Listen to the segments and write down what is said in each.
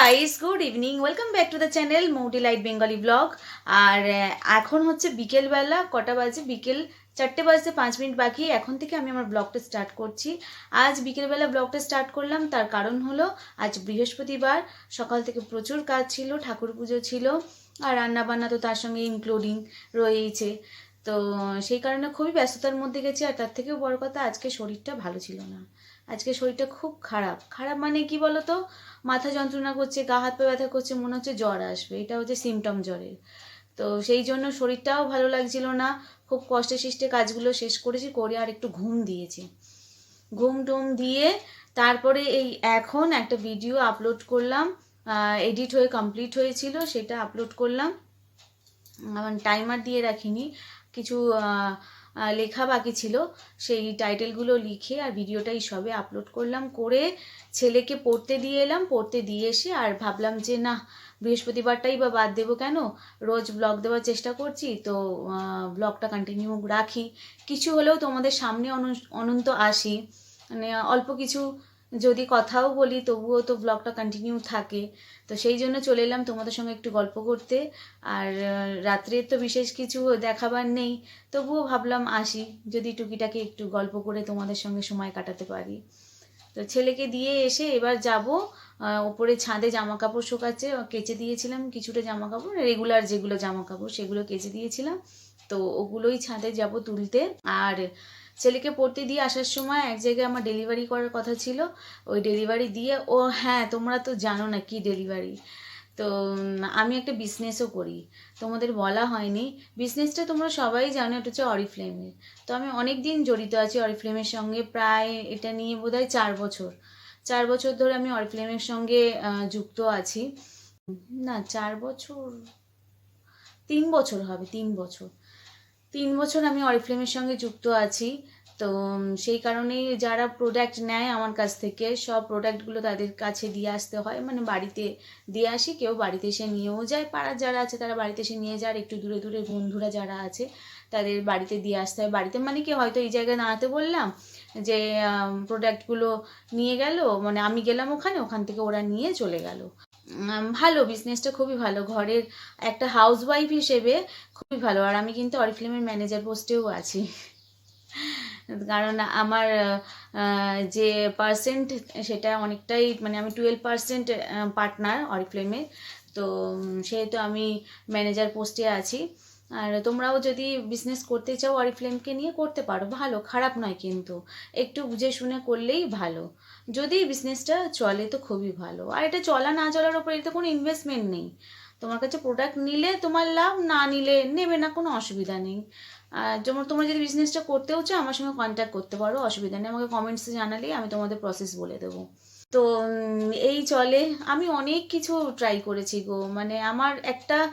Guys good evening welcome back to the channel Mouti light Bengali blog আর এখন হচ্ছে বিকেলবেলা কটা বাজে? বিকেল চারটে বাজতে পাঁচ মিনিট বাকি। এখন থেকে আমি আমার ব্লগটা স্টার্ট করছি। আজ বিকেলবেলা ব্লগটা স্টার্ট করলাম। তার কারণ হলো, আজ বৃহস্পতিবার। সকাল থেকে প্রচুর কাজ ছিল, ঠাকুর পুজো ছিল, আর রান্না বান্না তো তার সঙ্গে ইনক্লুডিং রয়েইছে। তো সেই কারণে খুবই ব্যস্ততার মধ্যে গেছি, আর তার থেকেও বড় কথা, আজকে শরীরটা ভালো ছিল না। আজকে শরীরটা খুব খারাপ। খারাপ মানে কি বলতো? মাথা যন্ত্রণা করছে, গা হাত পা ব্যথা করছে, মনে হচ্ছে জ্বর আসবে। এটা হচ্ছে সিমটম জ্বরের। তো সেই জন্য শরীরটাও ভালো লাগছিল না। খুব কষ্টে সৃষ্টে কাজগুলো শেষ করেছি, করে আর একটু ঘুম দিয়েছি। ঘুম টুম দিয়ে তারপরে এই এখন একটা ভিডিও আপলোড করলাম। এডিট হয়ে কমপ্লিট হয়েছিল, সেটা আপলোড করলাম। টাইমার দিয়ে রাখিনি। কিছু লেখা বাকি ছিল। সেই টাইটেলগুলো লিখে আর ভিডিওটাই সবে আপলোড করলাম। করে ছেলেকে পড়তে দিয়ে এলাম। পড়তে দিয়ে এসে আর ভাবলাম যে, না, বৃহস্পতিবারটাই বা বাদ দেবো কেন? রোজ ব্লগ দেওয়ার চেষ্টা করছি, তো ব্লগটা কন্টিনিউ রাখি। কিছু হলেও তোমাদের সামনে অনন্ত আসি। মানে অল্প কিছু যদি কথাও বলি তবুও তো ব্লগটা কন্টিনিউ থাকে। তো সেই জন্য চলে এলাম তোমাদের সঙ্গে একটু গল্প করতে। আর আহ, রাত্রে তো বিশেষ কিছু দেখাবার নেই তবুও ভাবলাম আসি যদি টুকিটাকে একটু গল্প করে তোমাদের সঙ্গে সময় কাটাতে পারি। তো ছেলেকে দিয়ে এসে এবার যাব ওপরে ছাদে জামা কাপড় শুকাচ্ছে কেচে দিয়েছিলাম কিছুটা জামা কাপড় রেগুলার যেগুলো জামা কাপড় সেগুলো কেচে দিয়েছিলাম। তো ওগুলোই ছাদে যাব তুলতে। আর ছেলেকে পড়তে দিয়ে আসার সময় এক জায়গায় আমার ডেলিভারি করার কথা ছিল। ওই ডেলিভারি দিয়ে, ও হ্যাঁ তোমরা তো জানো না কি ডেলিভারি তো আমি একটা বিজনেসও করি। তোমাদের বলা হয়নি। বিজনেসটা তোমরা সবাই জানো, এটা হচ্ছে অরিফ্লেমের তো আমি অনেক দিন জড়িত আছি অরিফ্লেমের সঙ্গে, প্রায় এটা নিয়ে বোধহয় চার বছর। চার বছর ধরে আমি অরিফ্লেমের সঙ্গে যুক্ত আছি। না, চার বছর, তিন বছর হবে, তিন বছর। তিন বছর আমি অরিফ্লেমের সঙ্গে যুক্ত আছি। তো সেই কারণেই যারা প্রোডাক্ট নেয় আমার কাছ থেকে, সব প্রোডাক্টগুলো তাদের কাছে দিয়ে আসতে হয়। মানে বাড়িতে দিয়ে আসি, কেউ বাড়িতে এসে নিয়েও যায়। পাড়ার যারা আছে তারা বাড়িতে এসে নিয়ে যায়। আর একটু দূরে দূরে বন্ধুরা যারা আছে, তাদের বাড়িতে দিয়ে আসতে হয়। বাড়িতে মানে কি হয়তো এই জায়গায় দাঁড়াতে বললাম যে প্রোডাক্টগুলো নিয়ে গেল মানে আমি গেলাম ওখানে, ওখান থেকে ওরা নিয়ে চলে গেল। ভালো বিজনেসটা খুবই ভালো। ঘরের একটা হাউস ওয়াইফ হিসেবে খুবই ভালো। আর আমি কিন্তু অরিফ্লেমের ম্যানেজার পোস্টেও আছি। কারণ আমার যে পার্সেন্ট সেটা অনেকটাই মানে আমি টুয়েলভ পার্সেন্ট পার্টনার অরিফ্লেমে তো সেহেতু আমি ম্যানেজার পোস্টে আছি। আর তোমরাও যদি বিজনেস করতে চাও অরিফ্লেমকে নিয়ে, করতে পারো। ভালো, খারাপ নয় কিন্তু। একটু বুঝে শুনে করলেই ভালো। যদি বিজনেসটা চলে তো খুবই ভালো। আর এটা চলা না চলার ওপর এতে কোনো ইনভেস্টমেন্ট নেই। তোমার কাছে প্রোডাক্ট নিলে তোমার লাভ, না নিলে নেবে না, কোনো অসুবিধা নেই। আর যেমন তোমরা যদি বিজনেসটা করতেও চাও, আমার সঙ্গে কন্ট্যাক্ট করতে পারো, অসুবিধা নেই। আমাকে কমেন্টসে জানালেই আমি তোমাদের প্রসেস বলে দেবো। তো এই চলে। আমি অনেক কিছু ট্রাই করেছি গো। মানে আমার একটা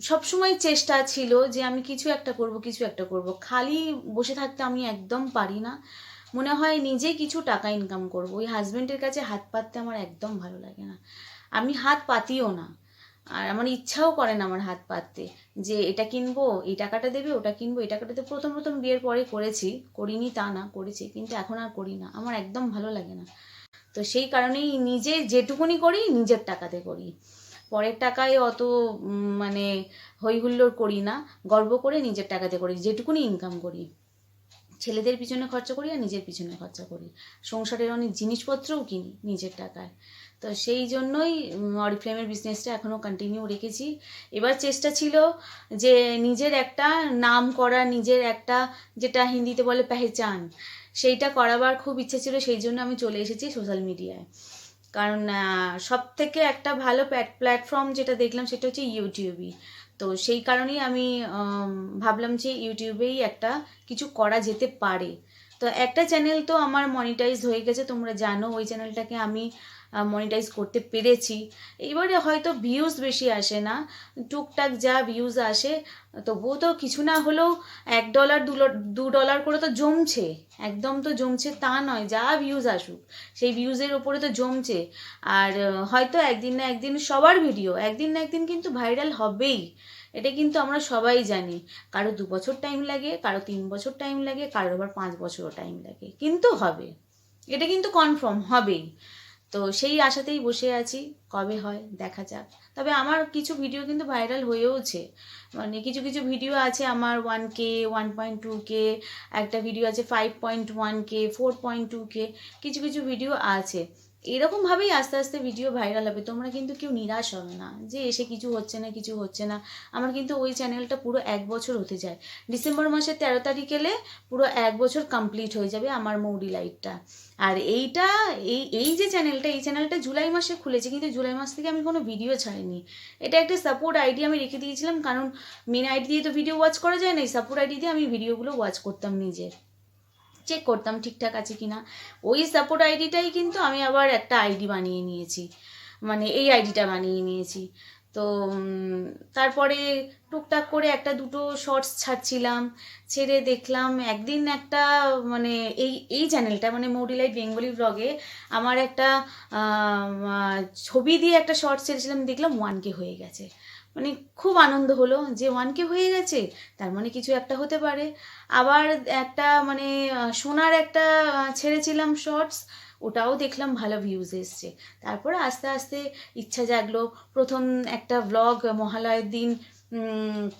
সব সময় চেষ্টা ছিল যে আমি কিছু একটা করব, কিছু একটা করব। খালি বসে থাকতে আমি একদম পারি না। মনে হয় নিজে কিছু টাকা ইনকাম করব। ওই হাজবেন্ডের কাছে হাত পাততে আমার একদম ভালো লাগে না। আমি হাত পাতিও না। আর আমার ইচ্ছাও করে না আমার হাত পাততে যে এটা কিনবো, এই টাকাটা দেবে, ওটা কিনবো, এই টাকাটা দেবে প্রথম প্রথম বিয়ের পরে করেছি, করিনি তা না, করেছি, কিন্তু এখন আর করি না। আমার একদম ভালো লাগে না। তো সেই কারণেই নিজে যেটুকুনি করি, নিজের টাকাতে করি। পরের টাকায় অত মানে হই হুল্লোড় করি না, গর্ব করে নিজের টাকাতে করি, যেটুকুনি ইনকাম করি। ছেলেদের পিছনে খরচা করি আর নিজের পিছনে খরচা করি। সংসারের অনেক জিনিসপত্রও কিনি নিজের টাকায়। তো সেই জন্যই অরিফ্লেমের বিজনেসটা এখনও কন্টিনিউ রেখেছি। এবার চেষ্টা ছিল যে নিজের একটা নাম করা, নিজের একটা যেটা হিন্দিতে বলে পেহচান, সেইটা করাবার খুব ইচ্ছে ছিল, সেই জন্য আমি চলে এসেছি সোশ্যাল মিডিয়ায় কারণ সব থেকে একটা ভালো প্ল্যাটফর্ম যেটা দেখলাম সেটা হচ্ছে ইউটিউবই তো সেই কারণেই আমি ভাবলাম যে ইউটিউবেই একটা কিছু করা যেতে পারে। তো একটা চ্যানেল তো আমার মনিটাইজ হয়ে গেছে, তোমরা জানো, ওই চ্যানেলটাকে আমি মনিটাইজ করতে পেরেছি। এবারে হয়তো ভিউজ বেশি আসে না, টুকটাক যা ভিউজ আসে, তবুও তো কিছু না হলেও এক ডলার দু ডলার করে তো জমছে। একদম তো জমছে তা নয়, যা ভিউজ আসুক, সেই ভিউজের ওপরে তো জমছে। আর হয়তো একদিন না একদিন সবার ভিডিও একদিন না একদিন কিন্তু ভাইরাল হবেই। এটা কিন্তু আমরা সবাই জানি। কারও দু বছর টাইম লাগে, কারও তিন বছর টাইম লাগে, কারও আবার পাঁচ বছরও টাইম লাগে। কিন্তু হবে। এটা কিন্তু কনফার্ম হবেই। তো সেই আশাতেই বসে আছি, কবে হয় দেখা যাক। তবে আমার কিছু ভিডিও কিন্তু ভাইরাল হয়েওছে। মানে কিছু কিছু ভিডিও আছে আমার one K one point two K একটা ভিডিও আছে five point one K four point two K কিছু কিছু ভিডিও আছে। এরকমভাবেই আস্তে আস্তে ভিডিও ভাইরাল হবে। তোমরা কিন্তু কেউ নিরাশ হবে না যে এসে কিছু হচ্ছে না, কিছু হচ্ছে না। আমার কিন্তু ওই চ্যানেলটা পুরো এক বছর হতে যায়। ডিসেম্বর মাসের তেরো তারিখ এলে পুরো এক বছর কমপ্লিট হয়ে যাবে আমার মৌরি লাইটটা আর এইটা, এই এই যে চ্যানেলটা এই চ্যানেলটা জুলাই মাসে খুলেছে, কিন্তু জুলাই মাস থেকে আমি কোনো ভিডিও ছাড়িনি। এটা একটা সাপোর্ট আইডি আমি রেখে দিয়েছিলাম, কারণ মেন আইডি দিয়ে তো ভিডিও ওয়াচ করা যায় না, এই সাপোর্ট আইডি দিয়ে আমি ভিডিওগুলো ওয়াচ করতাম নিজে চেক করতাম ঠিকঠাক আছে কিনা। ওই সাপোর্ট আইডিটাই কিন্তু আমি আবার একটা আইডি বানিয়ে নিয়েছি। মানে এই আইডিটা বানিয়ে নিয়েছি। তো তারপরে টুকটাক করে একটা দুটো শর্টস ছাড়ছিলাম, ছেড়ে দেখলাম একদিন একটা মানে এই এই চ্যানেলটা মানে মৌডিলাইট বেঙ্গলি ব্লগে আমার একটা ছবি দিয়ে একটা শর্টস ছেড়েছিলাম, দেখলাম ওয়ান কে হয়ে গেছে। মানে খুব আনন্দ হলো যে ওয়ান কে হয়ে গেছে, তার মানে কিছু একটা হতে পারে। আবার একটা মানে সোনার একটা ছেড়েছিলাম শর্টস ওটাও দেখলাম, ভালো ভিউজ এসছে। তারপরে আস্তে আস্তে ইচ্ছা জাগলো, প্রথম একটা ব্লগ মহালয়ের দিন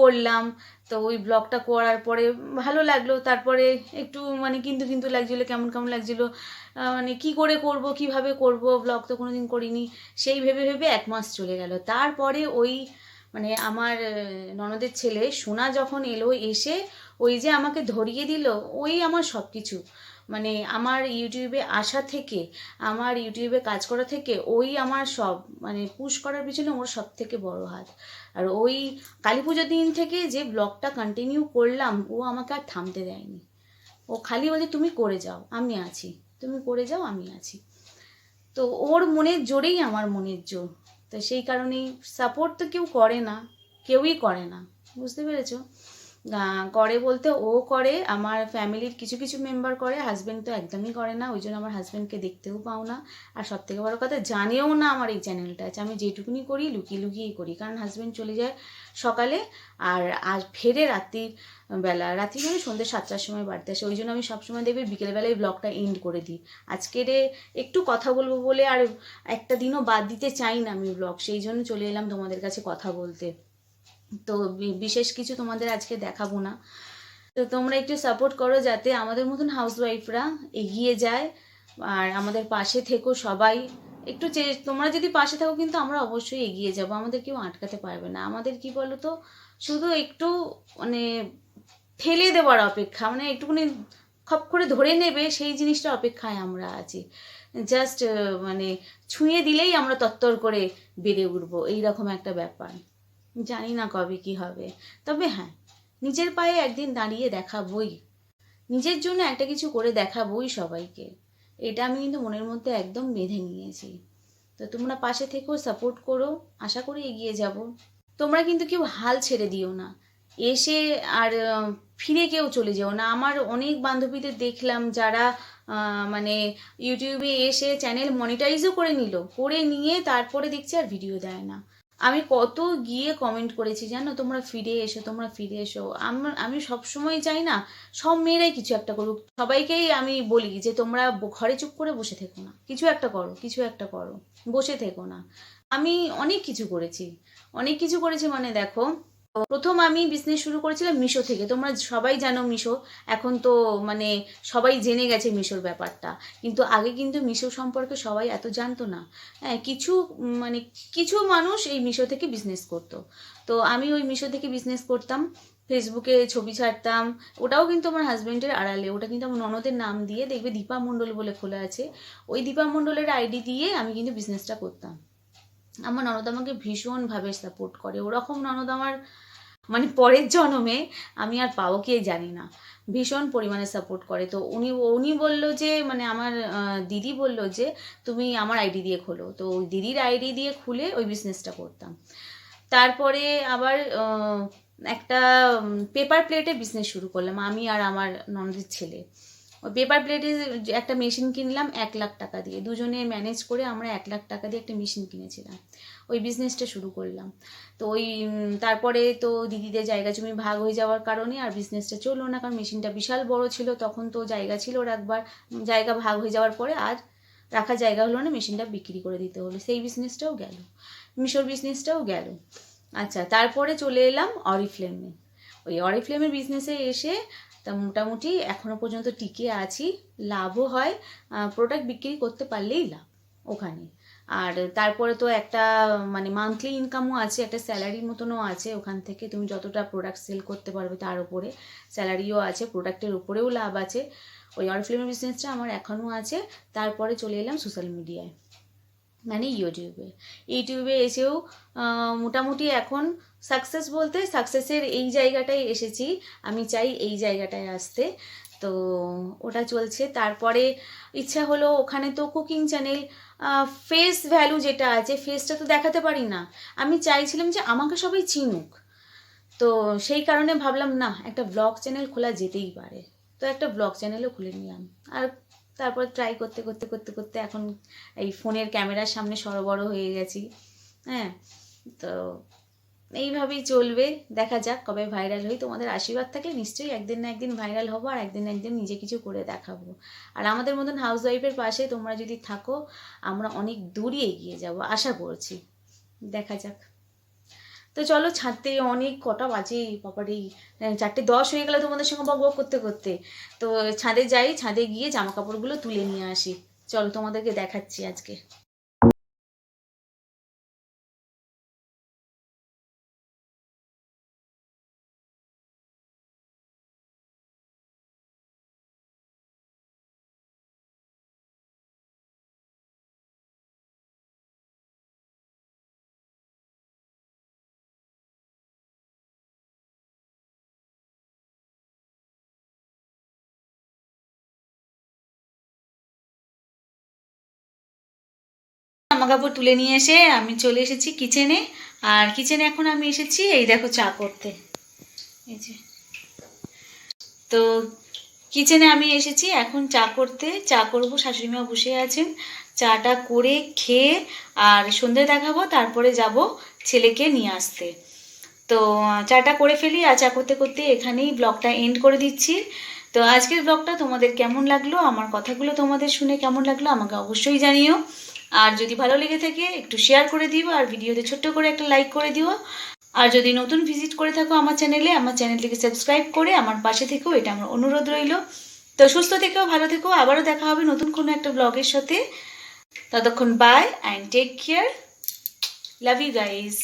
করলাম। তো ওই ব্লগটা করার পরে ভালো লাগল, তারপরে একটু মানে কিন্তু কিন্তু লাগছিল, কেমন কেমন লাগছিল মানে কি করে করব, কীভাবে করব ব্লগ তো কোনোদিন করিনি, সেই ভেবে ভেবে এক মাস চলে গেল। তারপরে ওই মানে আমার ননদের ছেলে সোনা যখন এলো, এসে ওই যে আমাকে ধরিয়ে দিল, ওই আমার সব কিছু মানে আমার ইউটিউবে আসা থেকে, আমার ইউটিউবে কাজ করা থেকে, ওই আমার সব মানে পুশ করার পিছনে ওর সব থেকে বড় হাত। আর ওই কালী পুজোর দিন থেকে যে ব্লগটা কন্টিনিউ করলাম, ও আমাকে আর থামতে দেয়নি। ও খালি বলে, তুমি করে যাও, আমি আছি। তুমি করে যাও, আমি আছি। তো ওর মনের জোরেই আমার মনের জোর। তো সেই কারণেই সাপোর্ট তো কেউ করে না, কেউই করে না। বুঝতে পেরেছ? করে বলতে ও করে, আমার ফ্যামিলির কিছু কিছু মেম্বার করে হাজব্যান্ড তো একদমই করে না ওই জন্য আমার হাজব্যান্ডকে দেখতেও পাও না। আর সব থেকে বড়ো কথা, জানেও না আমার এই চ্যানেলটা আছে আমি যেটুকুনি করি, লুকিয়ে লুকিয়েই করি। কারণ হাজব্যান্ড চলে যায় সকালে, আর আর ফেরে রাত্রির বেলা, রাত্রি মানে সন্ধ্যে সাতটার সময় বাড়তে আসে ওই জন্য আমি সবসময় দেখবি বিকেলবেলায় ব্লগটা এন্ড করে দিই। আজকের একটু কথা বলব বলে আর একটা দিনও বাদ দিতে চাই না আমি ব্লগ সেই জন্য চলে এলাম তোমাদের কাছে কথা বলতে। তো বিশেষ কিছু তোমাদের আজকে দেখাবো না। তো তোমরা একটু সাপোর্ট করো যাতে আমাদের মতন হাউসওয়াইফরা এগিয়ে যায় আর আমাদের পাশে থেকো সবাই। একটু তোমরা যদি পাশে থাকো কিন্তু আমরা অবশ্যই এগিয়ে যাব, আমাদের কেউ আটকাতে পারবে না। আমাদের কি বলো তো শুধু একটু মানে ঠেলে দেওয়ার অপেক্ষা মানে একটুখানি খপ করে ধরে নেবে, সেই জিনিসটা অপেক্ষায় আমরা আছি। জাস্ট মানে ছুঁয়ে দিলেই আমরা তত্তর করে বেড়ে উঠবো, এইরকম একটা ব্যাপার। জানি না কবে কি হবে। তবে হ্যাঁ নিজের পায়ে একদিন দাঁড়িয়ে দেখাবই। নিজের জন্য একটা কিছু করে দেখাবই সবাইকে। এটা আমি কিন্তু মনের মধ্যে একদম বেঁধে নিয়েছি। তো তোমরা পাশে থেকেও সাপোর্ট করো, আশা করি এগিয়ে যাব। তোমরা কিন্তু কেউ হাল ছেড়ে দিও না। এসে আর ফিরে কেউ চলে যেও না। আমার অনেক বান্ধবীদের দেখলাম যারা মানে ইউটিউবে এসে চ্যানেল মনিটাইজও করে নিল, করে নিয়ে তারপরে দেখছি আর ভিডিও দেয় না। আমি কত গিয়ে কমেন্ট করেছি, জানো? তোমরা ফিরে এসো, তোমরা ফিরে এসো। আমার, আমি সবসময় চাই না, সব মেয়েরাই কিছু একটা করুক। সবাইকেই আমি বলি যে, তোমরা ঘরে চুপ করে বসে থেকো না। কিছু একটা করো, কিছু একটা করো। বসে থেকো না। আমি অনেক কিছু করেছি। অনেক কিছু করেছি মানে দেখো প্রথম আমি বিজনেস শুরু করেছিলাম মিশো থেকে। তোমরা সবাই জানো মিশো। এখন তো মানে সবাই জেনে গেছে মিশোর ব্যাপারটা। কিন্তু আগে কিন্তু মিশো সম্পর্কে সবাই এত জানতো না। হ্যাঁ কিছু মানে কিছু মানুষ এই মিশো থেকে বিজনেস করতো। তো আমি ওই মিশো থেকে বিজনেস করতাম। ফেসবুকে ছবি ছাড়তাম। ওটাও কিন্তু আমার হাজব্যান্ডের আড়ালে। ওটা কিন্তু আমার ননদের নাম দিয়ে দেখবে দীপা মণ্ডল বলে খোলা আছে। ওই দীপা মণ্ডলের আইডি দিয়ে আমি কিন্তু বিজনেসটা করতাম। আমার ননদ আমাকে ভীষণভাবে সাপোর্ট করে। ওরকম ননদ আমার মানে পরের জন্মে আমি আর পাবো কি জানি না। ভীষণ পরিমাণে সাপোর্ট করে। তো উনি উনি বলল যে মানে আমার দিদি বলল যে, তুমি আমার আইডি দিয়ে খোলো। তো ওই দিদির আইডি দিয়ে খুলে ওই বিজনেসটা করতাম। তারপরে আবার একটা পেপার প্লেটে বিজনেস শুরু করলাম আমি আর আমার ননদের ছেলে। ওই পেপার প্লেটে একটা মেশিন কিনলাম, এক লাখ টাকা দিয়ে। দুজনে ম্যানেজ করে আমরা এক লাখ টাকা দিয়ে একটা মেশিন কিনেছিলাম। ওই বিজনেসটা শুরু করলাম। তো ওই তারপরে তো দিদিদের জায়গা জমি ভাগ হয়ে যাওয়ার কারণে আর বিজনেসটা চলল না, কারণ মেশিনটা বিশাল বড় ছিল। তখন তো জায়গা ছিল ওর একবার। জায়গা ভাগ হয়ে যাওয়ার পরে আর রাখার জায়গা হলো না মেশিনটা বিক্রি করে দিতে হলো। সেই বিজনেসটাও গেল। মিশোর বিজনেসটাও গেল। আচ্ছা তারপরে চলে এলাম অরিফ্লেমে ওই অরিফ্লেমের বিজনেসে এসে তা মোটামুটি এখনও পর্যন্ত টিকে আছি। লাভও হয় প্রোডাক্ট বিক্রি করতে পারলেই লাভ ওখানে। আর তারপরে তো একটা মানে মান্থলি ইনকামও আছে, একটা স্যালারির মতনও আছে ওখান থেকে। তুমি যতটা প্রোডাক্ট সেল করতে পারবে তার উপরে স্যালারিও আছে প্রোডাক্টের উপরেও লাভ আছে। ওই অরিফ্লেমের বিজনেসটা আমার এখনও আছে। তারপরে চলে এলাম সোশ্যাল মিডিয়ায় মানে ইউটিউবে। ইউটিউবে এসেও মোটামুটি এখন সাকসেস বলতে সাকসেসের এই জায়গাটায় এসেছি। আমি চাই এই জায়গাটায় আসতে। তো ওটা চলছে। তারপরে ইচ্ছা হলো ওখানে তো কুকিং চ্যানেল ফেস ভ্যালু যেটা আছে ফেসটা তো দেখাতে পারি না। আমি চাইছিলাম যে আমাকে সবাই চিনুক। তো সেই কারণে ভাবলাম, না, একটা ব্লগ চ্যানেল খোলা যেতেই পারে। তো একটা ব্লগ চ্যানেলও খুলে নিলাম। আর তারপর ট্রাই করতে করতে করতে করতে এখন এই ফোনের ক্যামেরার সামনে সরবড় হয়ে গেছি। হ্যাঁ তো এইভাবেই চলবে, দেখা যাক কবে ভাইরাল হই। তোমাদের আশীর্বাদ থাকলে নিশ্চয়ই একদিন না একদিন ভাইরাল হব আর একদিন না একদিন নিজে কিছু করে দেখাবো। আর আমাদের মতন হাউস ওয়াইফের পাশে তোমরা যদি থাকো, আমরা অনেক দূরই এগিয়ে যাব, আশা করছি। দেখা যাক। তো চলো ছাড়তে অনেক কটা বাজে, বাবারে। চারটে দশ হয়ে গেলে তোমাদের সঙ্গে বক বক করতে করতে। তো ছাদে যাই, ছাদে গিয়ে জামা কাপড়গুলো তুলে নিয়ে আসি। চলো তোমাদেরকে দেখাচ্ছি আজকে। কাপড় তুলে নিয়ে এসে আমি চলে এসেছি কিচেনে আর কিচেনে এখন আমি এসেছি, এই দেখো চা করতে। এই যে। তো কিচেনে আমি এসেছি, এখন চা করতে। চা করব শাশুড়ি মা বসে আছেন। চাটা করে খেয়ে আর সন্ধে দেখাবো, তারপরে যাব ছেলেকে নিয়ে আসতে। তো চাটা করে ফেলি আর চা করতে করতে এখানেই ব্লগটা এন্ড করে দিচ্ছি। তো আজকের ব্লগটা তোমাদের কেমন লাগল, আমার কথাগুলো তোমাদের শুনে কেমন লাগল আমাকে অবশ্যই জানিও। আর যদি ভালো লেগে থাকে, একটু শেয়ার করে দিও আর ভিডিওতে ছোট্ট করে একটা লাইক করে দিও। আর যদি নতুন ভিজিট করে থাকো আমার চ্যানেলে আমার চ্যানেলটিকে সাবস্ক্রাইব করে আমার পাশে থেকেও এটা আমার অনুরোধ রইল। তো সুস্থ থেকেও ভালো থেকো, আবারও দেখা হবে নতুন কোনো একটা ব্লগের সাথে। ততক্ষণ bye and take care love you guys